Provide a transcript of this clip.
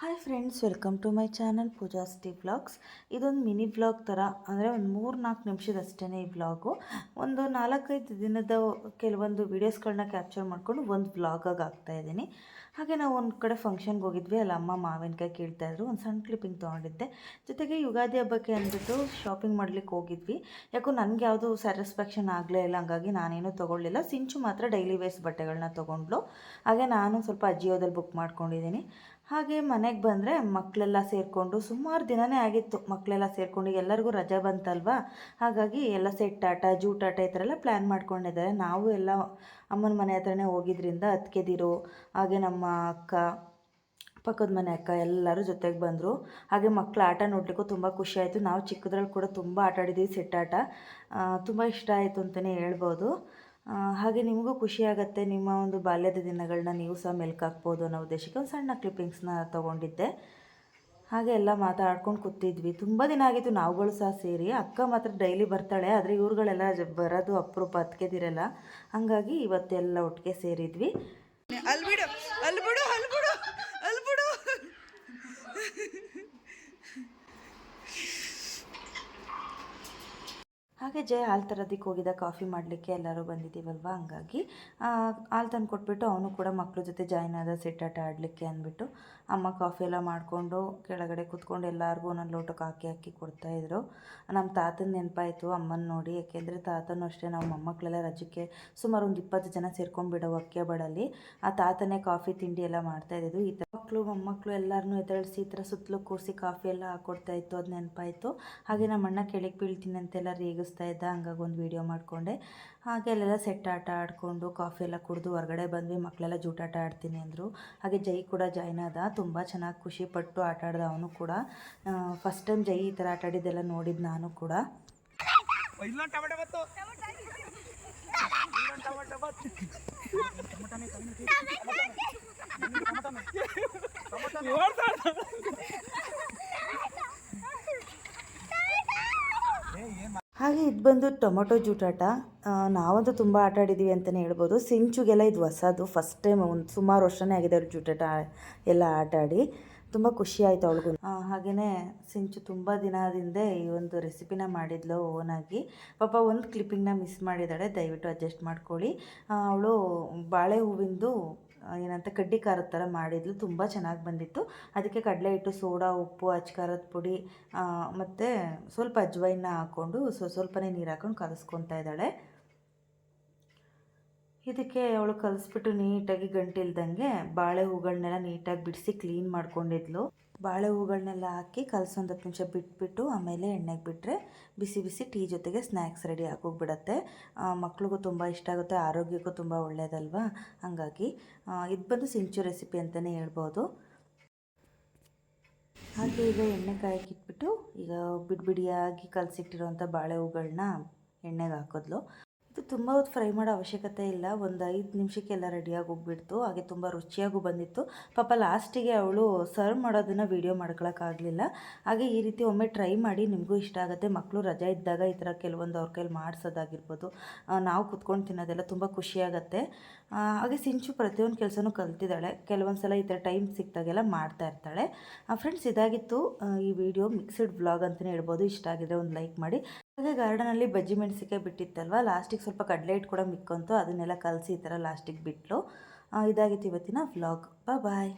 Hi friends welcome to my channel Pooja ಸ್ಟಿ vlogs ಇದೊಂದು mini vlog ಥರ ಅಂದರೆ ಒಂದು ಮೂರು ನಾಲ್ಕು ನಿಮಿಷದಷ್ಟೇ ಈ ವ್ಲಾಗು ಒಂದು ನಾಲ್ಕೈದು ದಿನದ ಕೆಲವೊಂದು ವೀಡಿಯೋಸ್ಗಳನ್ನ ಕ್ಯಾಪ್ಚರ್ ಮಾಡಿಕೊಂಡು ಒಂದು ವ್ಲಾಗಾಗಿ ಹಾಕ್ತಾಯಿದ್ದೀನಿ ಹಾಗೆ ನಾವು ಒಂದು ಕಡೆ ಫಂಕ್ಷನ್ಗೆ ಹೋಗಿದ್ವಿ, ಅಲ್ಲಿ ಅಮ್ಮ ಮಾವಿನಕಾಯಿ ಕೇಳ್ತಾಯಿದ್ರು ಒಂದು ಸಣ್ಣ ಕ್ಲಿಪ್ಪಿಂಗ್ ತೊಗೊಂಡಿದ್ದೆ. ಜೊತೆಗೆ ಯುಗಾದಿ ಹಬ್ಬಕ್ಕೆ ಅಂದ್ಬಿಟ್ಟು ಶಾಪಿಂಗ್ ಮಾಡಲಿಕ್ಕೆ ಹೋಗಿದ್ವಿ. ಯಾಕೋ ನನಗೆ ಯಾವುದು ಸ್ಯಾಟಿಸ್ಫ್ಯಾಕ್ಷನ್ ಆಗಲೇ ಇಲ್ಲ, ಹಂಗಾಗಿ ನಾನೇನು ತೊಗೊಳ್ಳಿಲ್ಲ. ಸಿಂಚು ಮಾತ್ರ ಡೈಲಿ ವೇಸ್ ಬಟ್ಟೆಗಳನ್ನ ತೊಗೊಂಡ್ಲು ಹಾಗೆ ನಾನು ಸ್ವಲ್ಪ ಅಜಿಯೋದಲ್ಲಿ ಬುಕ್ ಮಾಡ್ಕೊಂಡಿದ್ದೀನಿ. ಹಾಗೆ ಮನೆಗೆ ಬಂದರೆ ಮಕ್ಕಳೆಲ್ಲ ಸೇರಿಕೊಂಡು ಸುಮಾರು ದಿನವೇ ಆಗಿತ್ತು ಮಕ್ಕಳೆಲ್ಲ ಸೇರಿಕೊಂಡು ಎಲ್ಲರಿಗೂ ರಜೆ ಬಂತಲ್ವಾ? ಹಾಗಾಗಿ ಎಲ್ಲ ಸೆಟ್ಟಾಟ ಜೂಟಾಟ ಈ ಥರ ಎಲ್ಲ ಪ್ಲ್ಯಾನ್ ಮಾಡ್ಕೊಂಡಿದ್ದಾರೆ. ನಾವು ಎಲ್ಲ ಅಮ್ಮನ ಮನೆ ಹತ್ರನೇ ಹೋಗಿದ್ರಿಂದ ಅತ್ತಿಗೆದಿರು, ಹಾಗೆ ನಮ್ಮ ಅಕ್ಕ, ಪಕ್ಕದ ಮನೆ ಅಕ್ಕ ಎಲ್ಲರೂ ಜೊತೆಗೆ ಬಂದರು. ಹಾಗೆ ಮಕ್ಕಳು ಆಟ ನೋಡಲಿಕ್ಕೂ ತುಂಬ ಖುಷಿ ಆಯಿತು. ನಾವು ಚಿಕ್ಕದ್ರಲ್ಲಿ ಕೂಡ ತುಂಬ ಆಟ ಆಡಿದ್ದೀವಿ ಸೆಟ್ಟಾಟ ತುಂಬ ಇಷ್ಟ ಆಯಿತು ಅಂತಲೇ ಹೇಳ್ಬೋದು. ಹಾಗೆ ನಿಮಗೂ ಖುಷಿಯಾಗತ್ತೆ ನಿಮ್ಮ ಒಂದು ಬಾಲ್ಯದ ದಿನಗಳನ್ನ ನೀವು ಸಹ ಮೆಲ್ಕಾಕ್ಬೋದು ಅನ್ನೋ ಉದ್ದೇಶಕ್ಕೆ ಒಂದು ಸಣ್ಣ ಕ್ಲಿಪ್ಪಿಂಗ್ಸ್ನ ತೊಗೊಂಡಿದ್ದೆ. ಹಾಗೆ ಎಲ್ಲ ಮಾತಾಡ್ಕೊಂಡು ಕೂತಿದ್ವಿ. ತುಂಬ ದಿನ ಆಗಿತ್ತು ನಾವುಗಳು ಸಹ ಸೇರಿ. ಅಕ್ಕ ಮಾತ್ರ ಡೈಲಿ ಬರ್ತಾಳೆ. ಆದರೆ ಇವ್ರುಗಳೆಲ್ಲ ಬರೋದು ಅಪರೂಪ ಹತ್ಕೆದಿರಲ್ಲ ಹಂಗಾಗಿ ಇವತ್ತೆಲ್ಲ ಒಟ್ಟಿಗೆ ಸೇರಿದ್ವಿ ಅಲ್ಲಿ ಬಿಡು ಅಲ್ಲಿ ಬಿಡು ಅಲ್ಲಿ ಬಿಡು ಅಲ್ಲಿ ಬಿಡು ಹಾಗೆ ಜಯ ಹಾಲು ತರೋದಕ್ಕೆ ಹೋಗಿದ್ದ ಕಾಫಿ ಮಾಡಲಿಕ್ಕೆ ಎಲ್ಲರೂ ಬಂದಿದ್ದೀವಲ್ವ? ಹಂಗಾಗಿ ಹಾಲು ತಂದು ಕೊಟ್ಬಿಟ್ಟು ಅವನು ಕೂಡ ಮಕ್ಕಳ ಜೊತೆ ಜಾಯ್ನ್ ಆದ ಸಿಟ್ಟಾಟ ಆಡಲಿಕ್ಕೆ ಅಂದ್ಬಿಟ್ಟು ಅಮ್ಮ ಕಾಫಿ ಎಲ್ಲ ಮಾಡಿಕೊಂಡು ಕೆಳಗಡೆ ಕೂತ್ಕೊಂಡು ಎಲ್ಲರಿಗೂ ಒಂದೊಂದು ಲೋಟಕ್ಕೆ ಹಾಕಿ ಹಾಕಿ ಕೊಡ್ತಾಯಿದ್ರು ನಮ್ಮ ತಾತನ ನೆನಪಾಯಿತು ಅಮ್ಮನ ನೋಡಿ, ಯಾಕೆಂದರೆ ತಾತನೂ ಅಷ್ಟೇ, ನಾವು ಮೊಮ್ಮಕ್ಕಳೆಲ್ಲ ರಜಕ್ಕೆ ಸುಮಾರು ಒಂದು ಇಪ್ಪತ್ತು ಜನ ಸೇರ್ಕೊಂಡ್ಬಿಡೋ ಅಕ್ಕೆ ಬಡಲ್ಲಿ ಆ ತಾತನೇ ಕಾಫಿ ತಿಂಡಿ ಎಲ್ಲ ಮಾಡ್ತಾ ಇದ್ದಿದ್ದು. ಈ ಥರ ಮಕ್ಕಳು ಮೊಮ್ಮಕ್ಕಳು ಎಲ್ಲರನ್ನೂ ಎದಳಿಸಿ, ಈ ಥರ ಸುತ್ತಲೂ ಕೂರಿಸಿ ಕಾಫಿ ಎಲ್ಲ ಹಾಕ್ಕೊಡ್ತಾ ಇತ್ತು, ಅದು ನೆನಪಾಯಿತು. ಹಾಗೆ ನಮ್ಮ ಅಣ್ಣ ಕೆಳಗೆ ಬೀಳ್ತೀನಿ ಅಂತೆಲ್ಲ ಇದ್ದ ಹಂಗಾಗಿ ಒಂದು ವೀಡಿಯೋ ಮಾಡಿಕೊಂಡೆ. ಹಾಗೆ ಅಲ್ಲೆಲ್ಲ ಸೆಟ್ ಆಟ ಆಡಿಕೊಂಡು ಕಾಫಿ ಎಲ್ಲ ಕುಡಿದು ಹೊರಗಡೆ ಬಂದ್ವಿ. ಮಕ್ಕಳೆಲ್ಲ ಜೂಟಾಟ ಆಡ್ತೀನಿ ಅಂದರು. ಹಾಗೆ ಜೈ ಕೂಡ ಜಾಯ್ನ್ ಆದ. ತುಂಬ ಚೆನ್ನಾಗಿ ಖುಷಿಪಟ್ಟು ಆಟ ಆಡ್ದ ಅವನು ಕೂಡ. ಫಸ್ಟ್ ಟೈಮ್ ಜೈ ಈ ಥರ ಆಟ ಆಡಿದ್ದೆಲ್ಲ ನೋಡಿದ್ದು ನಾನು ಕೂಡ. ಟೊಮೆಟೊ ಹಾಗೆ ಇದು ಬಂದು ಟೊಮೊಟೊ ಜೂಟಾಟ ನಾವಂತೂ ತುಂಬ ಆಟ ಆಡಿದ್ದೀವಿ ಅಂತಲೇ ಹೇಳ್ಬೋದು. ಸಿಂಚುಗೆಲ್ಲ ಇದು ಹೊಸದು. ಫಸ್ಟ್ ಟೈಮ್ ಒಂದು ಸುಮಾರು ವರ್ಷನೇ ಆಗಿದೆ ಅವ್ರು ಜೂಟಾಟ ಎಲ್ಲ ಆಟ ಆಡಿ. ತುಂಬ ಖುಷಿ ಆಯಿತು ಅವಳಿಗೂ. ಹಾಗೆಯೇ ಸಿಂಚು ತುಂಬ ದಿನದಿಂದ ಈ ಒಂದು ರೆಸಿಪಿನ ಮಾಡಿದ್ಲು ಓನಾಗಿ ಪಾಪ ಒಂದು ಕ್ಲಿಪ್ಪಿಂಗ್ನ ಮಿಸ್ ಮಾಡಿದ್ದಾಳೆ. ದಯವಿಟ್ಟು ಅಡ್ಜಸ್ಟ್ ಮಾಡ್ಕೊಳ್ಳಿ. ಅವಳು ಬಾಳೆ ಹೂವಿಂದು ಏನಂತ ಕಡ್ಡಿ ಖಾರದ ಥರ ಮಾಡಿದ್ಲು. ತುಂಬ ಚೆನ್ನಾಗಿ ಬಂದಿತ್ತು. ಅದಕ್ಕೆ ಕಡಲೆ ಹಿಟ್ಟು, ಸೋಡಾ, ಉಪ್ಪು ಅಚ್ಕಾರದ ಪುಡಿ ಮತ್ತು ಸ್ವಲ್ಪ ಅಜ್ವೈನ ಹಾಕ್ಕೊಂಡು ಸ್ವ ಸ್ವಲ್ಪನೇ ನೀರು ಹಾಕೊಂಡು ಕಲಸ್ಕೊತಾ ಇದ್ದಾಳೆ. ಇದಕ್ಕೆ ಅವಳು ಕಲಿಸ್ಬಿಟ್ಟು ನೀಟಾಗಿ ಗಂಟಿಲ್ದಂಗೆ ಬಾಳೆ ಹೂಗಳನ್ನೆಲ್ಲ ನೀಟಾಗಿ ಬಿಡಿಸಿ ಕ್ಲೀನ್ ಮಾಡ್ಕೊಂಡಿದ್ಲು. ಬಾಳೆ ಹೂಗಳನ್ನೆಲ್ಲ ಹಾಕಿ ಕಲಸೊಂದು ಹತ್ತು ನಿಮಿಷ ಬಿಟ್ಬಿಟ್ಟು ಆಮೇಲೆ ಎಣ್ಣೆಗೆ ಬಿಟ್ಟರೆ ಬಿಸಿ ಬಿಸಿ ಟೀ ಜೊತೆಗೆ ಸ್ನ್ಯಾಕ್ಸ್ ರೆಡಿ ಆಗೋಗ್ಬಿಡತ್ತೆ. ಮಕ್ಳಿಗೂ ತುಂಬ ಇಷ್ಟ ಆಗುತ್ತೆ, ಆರೋಗ್ಯಕ್ಕೂ ತುಂಬ ಒಳ್ಳೆಯದಲ್ವಾ ಹಾಗಾಗಿ ಇದು ಬಂದು ಸಿಂಚು ರೆಸಿಪಿ ಅಂತಲೇ ಹೇಳ್ಬೋದು. ಹಾಗೆ ಈಗ ಎಣ್ಣೆ ಕಾಯಕ್ಕೆ ಇಟ್ಬಿಟ್ಟು ಈಗ ಬಿಡಿ ಬಿಡಿಯಾಗಿ ಬಾಳೆ ಹೂಗಳನ್ನ ಎಣ್ಣೆಗೆ ಹಾಕಿದ್ಲು. ತುಂಬ ಹೊತ್ತು ಫ್ರೈ ಮಾಡೋ ಅವಶ್ಯಕತೆ ಇಲ್ಲ. ಒಂದು ಐದು ನಿಮಿಷಕ್ಕೆಲ್ಲ ರೆಡಿಯಾಗಿ ಹೋಗ್ಬಿಡ್ತು. ಹಾಗೆ ತುಂಬ ರುಚಿಯಾಗೂ ಬಂದಿತ್ತು. ಪಾಪ ಲಾಸ್ಟಿಗೆ ಅವಳು ಸರ್ವ್ ಮಾಡೋದನ್ನು ವೀಡಿಯೋ ಮಾಡ್ಕೊಳಕ್ಕಾಗಲಿಲ್ಲ. ಹಾಗೆ ಈ ರೀತಿ ಒಮ್ಮೆ ಟ್ರೈ ಮಾಡಿ ನಿಮಗೂ ಇಷ್ಟ ಆಗುತ್ತೆ. ಮಕ್ಕಳು ರಜಾ ಇದ್ದಾಗ ಈ ಥರ ಕೆಲವೊಂದು ಅವ್ರ ಕೈಲಿ ಮಾಡಿಸೋದಾಗಿರ್ಬೋದು. ನಾವು ಕುತ್ಕೊಂಡು ತಿನ್ನೋದೆಲ್ಲ ತುಂಬ ಖುಷಿಯಾಗತ್ತೆ. ಹಾಗೆ ಸಿಂಚು ಪ್ರತಿಯೊಂದು ಕೆಲಸನೂ ಕಲ್ತಿದ್ದಾಳೆ. ಕೆಲವೊಂದು ಸಲ ಈ ಥರ ಟೈಮ್ ಸಿಕ್ಕಿದಾಗೆಲ್ಲ ಮಾಡ್ತಾ ಇರ್ತಾಳೆ. ಫ್ರೆಂಡ್ಸ್, ಇದಾಗಿತ್ತು. ಈ ವಿಡಿಯೋ ಮಿಕ್ಸ್ಡ್ ಬ್ಲಾಗ್ ಅಂತಲೇ ಹೇಳ್ಬೋದು. ಇಷ್ಟ ಆಗಿದ್ರೆ ಒಂದು ಲೈಕ್ ಮಾಡಿ. ಹಾಗೆ ಗಾರ್ಡನಲ್ಲಿ ಬಜ್ಜಿ ಮೆಣಸಿಕಾಯಿ ಬಿಟ್ಟಿತ್ತಲ್ವ? ಲಾಸ್ಟಿಗೆ ಸ್ವಲ್ಪ ಕಡಲೆ ಹಿಟ್ಟು ಕೂಡ ಮಿಕ್ಕಂತು, ಅದನ್ನೆಲ್ಲ ಕಲಸಿ ಈ ಥರ ಲಾಸ್ಟಿಗೆ ಬಿಟ್ಲು. ಇದಾಗಿತ್ತು ಇವತ್ತಿನ ವ್ಲಾಗ್. ಬಾಯ್